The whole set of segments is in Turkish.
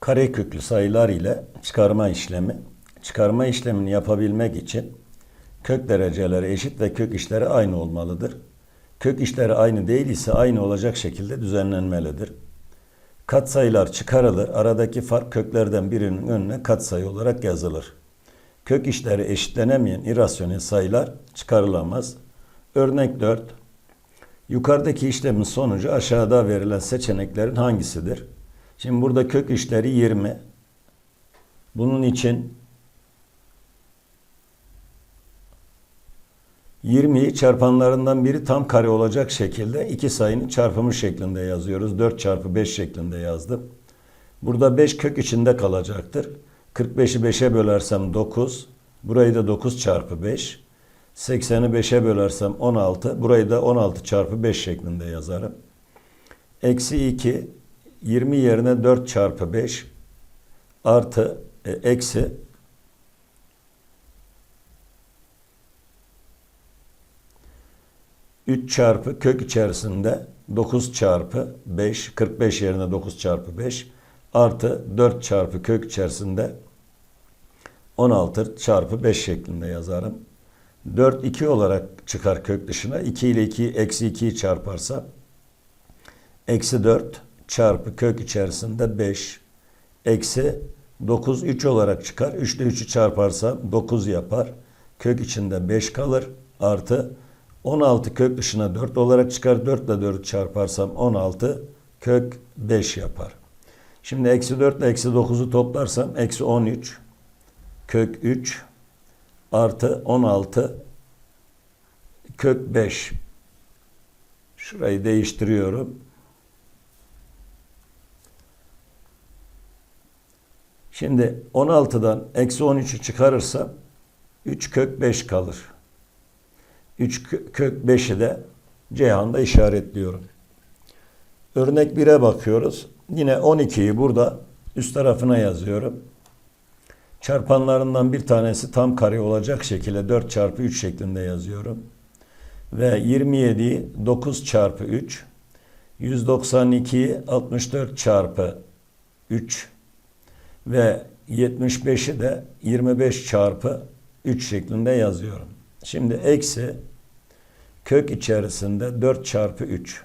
Kareköklü sayılar ile çıkarma işlemi. Çıkarma işlemini yapabilmek için kök dereceleri eşit ve kök işleri aynı olmalıdır. Kök işleri aynı değil ise aynı olacak şekilde düzenlenmelidir. Katsayılar çıkarılır. Aradaki fark köklerden birinin önüne katsayı olarak yazılır. Kök işleri eşitlenemeyen irrasyonel sayılar çıkarılamaz. Örnek 4. Yukarıdaki işlemin sonucu aşağıda verilen seçeneklerin hangisidir? Şimdi burada kök işleri 20. Bunun için 20'yi çarpanlarından biri tam kare olacak şekilde iki sayının çarpımı şeklinde yazıyoruz. 4 çarpı 5 şeklinde yazdım. Burada 5 kök içinde kalacaktır. 45'i 5'e bölersem 9. Burayı da 9 çarpı 5. 80'i 5'e bölersem 16. Burayı da 16 çarpı 5 şeklinde yazarım. Eksi 2. 20 yerine 4 çarpı 5 artı e, eksi 3 çarpı kök içerisinde 9 çarpı 5, 45 yerine 9 çarpı 5 artı 4 çarpı kök içerisinde 16 çarpı 5 şeklinde yazarım. 4 2 olarak çıkar kök dışına. 2 ile 2 eksi 2'yi çarparsam eksi 4 çarpı kök içerisinde 5 eksi 9 3 olarak çıkar. 3 ile 3'ü çarparsam 9 yapar. Kök içinde 5 kalır. Artı 16 kök dışına 4 olarak çıkar. 4 ile 4'ü çarparsam 16 kök 5 yapar. Şimdi eksi 4 ile eksi 9'u toplarsam eksi 13 kök 3 artı 16 kök 5. Şurayı değiştiriyorum. Şimdi 16'dan eksi 13'ü çıkarırsam 3 kök 5 kalır. 3 kök 5'i de Ceyhan'da işaretliyorum. Örnek 1'e bakıyoruz. Yine 12'yi burada üst tarafına yazıyorum. Çarpanlarından bir tanesi tam kare olacak şekilde 4 çarpı 3 şeklinde yazıyorum. Ve 27'yi 9 çarpı 3, 192'yi 64 çarpı 3 ve 75'i de 25 çarpı 3 şeklinde yazıyorum. Şimdi eksi kök içerisinde 4 çarpı 3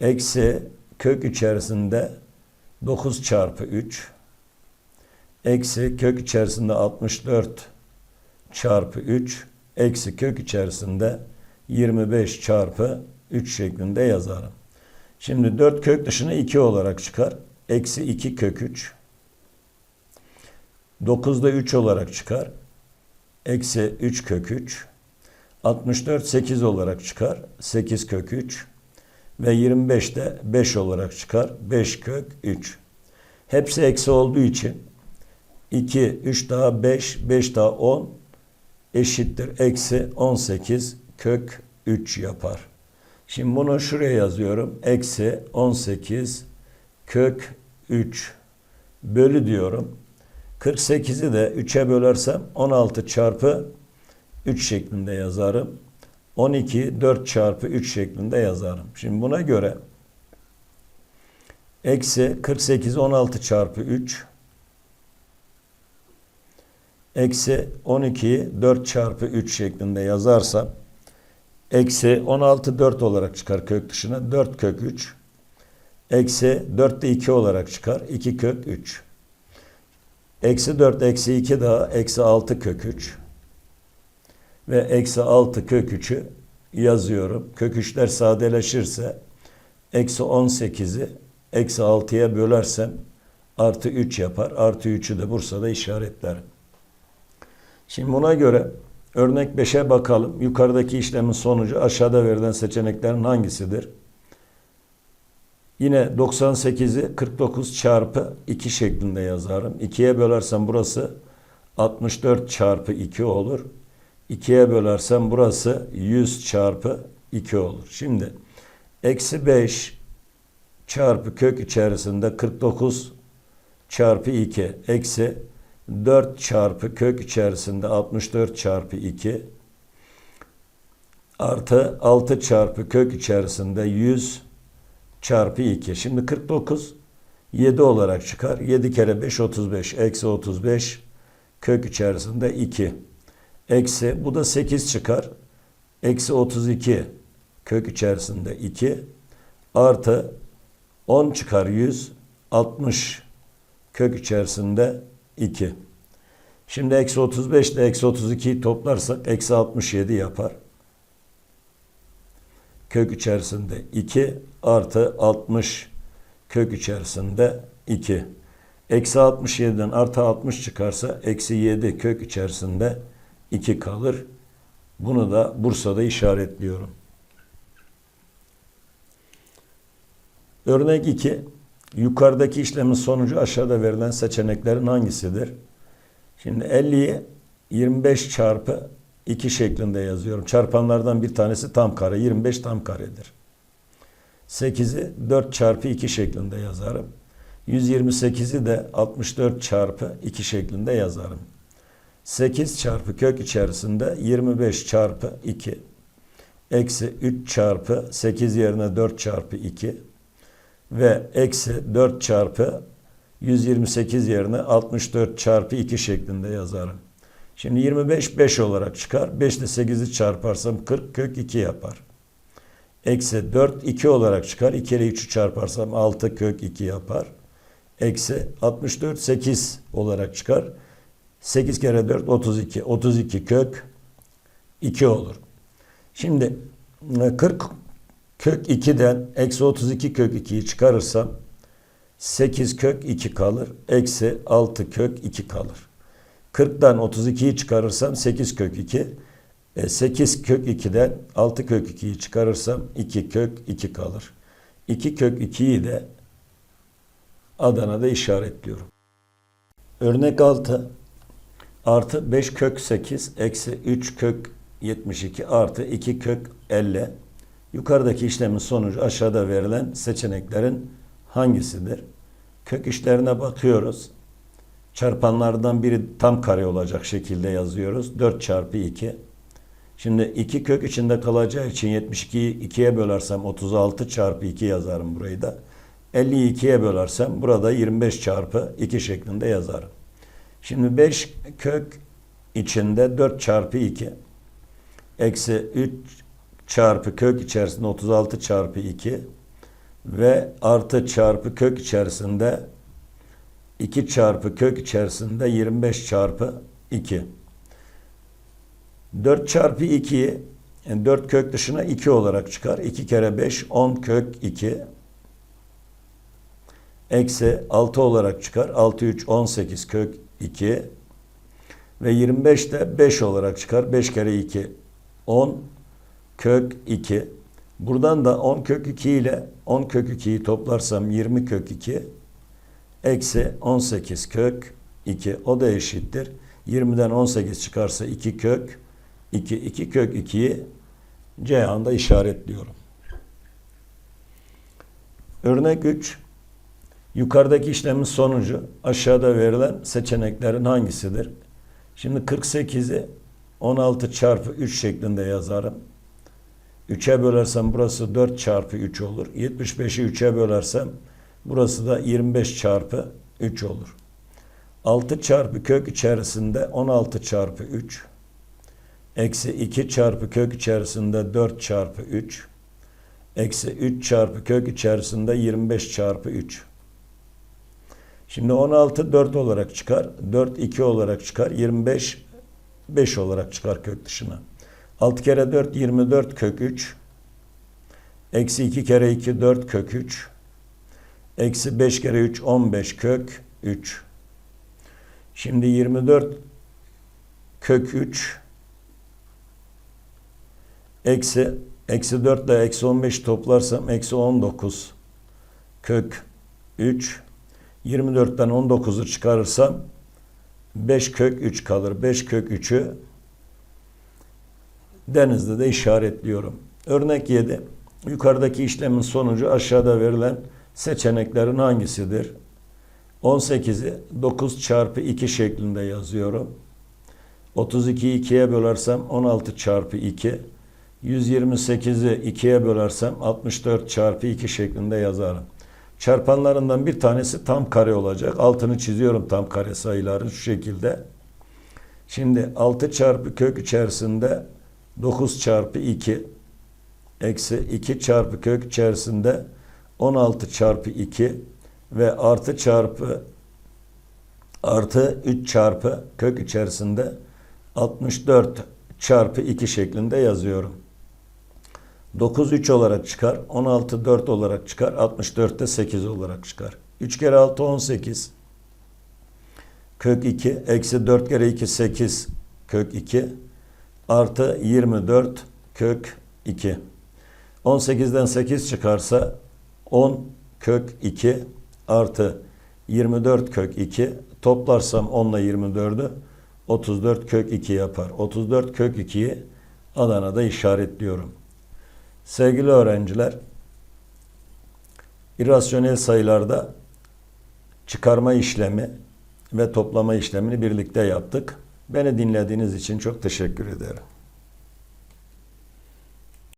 eksi kök içerisinde 9 çarpı 3 eksi kök içerisinde 64 çarpı 3 eksi kök içerisinde 25 çarpı 3 şeklinde yazarım. Şimdi 4 kök dışına 2 olarak çıkar. Eksi 2 kök 3. 9 da 3 olarak çıkar. Eksi 3 kök 3. 64 8 olarak çıkar. 8 kök 3. Ve 25 de 5 olarak çıkar. 5 kök 3. Hepsi eksi olduğu için 2, 3 daha 5, 5 daha 10 eşittir. Eksi 18 kök 3 yapar. Şimdi bunu şuraya yazıyorum. Eksi 18 kök 3 bölü diyorum. 48'i de 3'e bölersem 16 çarpı 3 şeklinde yazarım. 12 4 çarpı 3 şeklinde yazarım. Şimdi buna göre eksi 48 16 çarpı 3 eksi 12'yi 4 çarpı 3 şeklinde yazarsam eksi 16 4 olarak çıkar kök dışına 4 kök 3 eksi 4 de 2 olarak çıkar 2 kök 3 eksi 4 eksi 2 daha eksi 6 kök 3 ve eksi 6 kök 3'ü yazıyorum. Kök 3'ler sadeleşirse eksi 18'i eksi 6'ya bölersem artı 3 yapar. Artı 3'ü de Bursa'da işaretlerim. Şimdi buna göre örnek 5'e bakalım. Yukarıdaki işlemin sonucu aşağıda verilen seçeneklerin hangisidir? Yine 98'i 49 çarpı 2 şeklinde yazarım. 2'ye bölersem burası 64 çarpı 2 olur. 2'ye bölersem burası 100 çarpı 2 olur. Şimdi eksi 5 çarpı kök içerisinde 49 çarpı 2 eksi 4 çarpı kök içerisinde 64 çarpı 2 artı 6 çarpı kök içerisinde 100 çarpı 2. Şimdi 49 7 olarak çıkar. 7 kere 5 35. Eksi 35 kök içerisinde 2. Eksi bu da 8 çıkar. Eksi 32 kök içerisinde 2. Artı 10 çıkar 100. 60 kök içerisinde 2. Şimdi eksi 35 ile eksi 32'yi toplarsak eksi 67 yapar. Kök içerisinde 2 artı 60 kök içerisinde 2. Eksi 67'den artı 60 çıkarsa eksi 7 kök içerisinde 2 kalır. Bunu da Bursa'da işaretliyorum. Örnek 2. Yukarıdaki işlemin sonucu aşağıda verilen seçeneklerin hangisidir? Şimdi 50'yi 25 çarpı 2 şeklinde yazıyorum. Çarpanlardan bir tanesi tam kare. 25 tam karedir. 8'i 4 çarpı 2 şeklinde yazarım. 128'i de 64 çarpı 2 şeklinde yazarım. 8 çarpı kök içerisinde 25 çarpı 2 eksi 3 çarpı 8 yerine 4 çarpı 2 ve eksi 4 çarpı 128 yerine 64 çarpı 2 şeklinde yazarım. Şimdi 25 5 olarak çıkar. 5 ile 8'i çarparsam 40 kök 2 yapar. Eksi 4 2 olarak çıkar. 2 ile 3'ü çarparsam 6 kök 2 yapar. Eksi 64 8 olarak çıkar. 8 kere 4 32. 32 kök 2 olur. Şimdi 40 kök 2'den eksi 32 kök 2'yi çıkarırsam 8 kök 2 kalır. Eksi 6 kök 2 kalır. 40'dan 32'yi çıkarırsam 8 kök 2. E, 8 kök 2'den 6 kök 2'yi çıkarırsam 2 kök 2 kalır. 2 kök 2'yi de Adana'da işaretliyorum. Örnek 6 artı 5 kök 8 eksi 3 kök 72 artı 2 kök 50. Yukarıdaki işlemin sonucu aşağıda verilen seçeneklerin hangisidir? Kök işlerine bakıyoruz. Çarpanlardan biri tam kare olacak şekilde yazıyoruz. 4 çarpı 2. Şimdi 2 kök içinde kalacağı için 72'yi 2'ye bölersem 36 çarpı 2 yazarım burayı da. 50'yi 2'ye bölersem burada 25 çarpı 2 şeklinde yazarım. Şimdi 5 kök içinde 4 çarpı 2 eksi 3 çarpı kök içerisinde 36 çarpı 2 ve artı çarpı kök içerisinde 2 çarpı kök içerisinde 25 çarpı 2. 4 çarpı 2'yi yani 4 kök dışına 2 olarak çıkar. 2 kere 5 10 kök 2 eksi 6 olarak çıkar. 6 3 18 kök 2 ve 25 de 5 olarak çıkar. 5 kere 2 10 kök 2. Buradan da 10 kök 2 ile 10 kök 2'yi toplarsam 20 kök 2 eksi 18 kök 2. O da eşittir. 20'den 18 çıkarsa 2 kök 2. 2 kök 2'yi Ceyhan'da işaretliyorum. Örnek 3. Yukarıdaki işlemin sonucu aşağıda verilen seçeneklerin hangisidir? Şimdi 48'i 16 çarpı 3 şeklinde yazarım. 3'e bölersem burası 4 çarpı 3 olur. 75'i 3'e bölersem burası da 25 çarpı 3 olur. 6 çarpı kök içerisinde 16 çarpı 3. Eksi 2 çarpı kök içerisinde 4 çarpı 3. Eksi 3 çarpı kök içerisinde 25 çarpı 3. Şimdi 16 4 olarak çıkar. 4 2 olarak çıkar. 25 5 olarak çıkar kök dışına. 6 kere 4 24 kök 3. Eksi 2 kere 2 4 kök 3. Eksi 5 kere 3 15 kök 3. Şimdi 24 kök 3 eksi eksi 4 ile eksi 15 toplarsam eksi 19 kök 3 24'ten 19'u çıkarırsam 5 kök 3 kalır. 5 kök 3'ü denizde de işaretliyorum. Örnek 7. Yukarıdaki işlemin sonucu aşağıda verilen seçeneklerin hangisidir? 18'i 9 çarpı 2 şeklinde yazıyorum. 32'yi 2'ye bölersem 16 çarpı 2. 128'i 2'ye bölersem 64 çarpı 2 şeklinde yazarım. Çarpanlarından bir tanesi tam kare olacak. Altını çiziyorum tam kare sayıların şu şekilde. Şimdi 6 çarpı kök içerisinde 9 çarpı 2 eksi 2 çarpı kök içerisinde 16 çarpı 2 ve artı çarpı artı 3 çarpı kök içerisinde 64 çarpı 2 şeklinde yazıyorum. 9 3 olarak çıkar. 16 4 olarak çıkar. 64 de 8 olarak çıkar. 3 kere 6 18. Kök 2 eksi 4 kere 2 8 kök 2 artı 24 kök 2. 18'den 8 çıkarsa 10 kök 2 artı 24 kök 2 toplarsam 10 ile 24'ü 34 kök 2 yapar. 34 kök 2'yi Adana'da işaretliyorum. Sevgili öğrenciler, irrasyonel sayılarda çıkarma işlemi ve toplama işlemini birlikte yaptık. Beni dinlediğiniz için çok teşekkür ederim.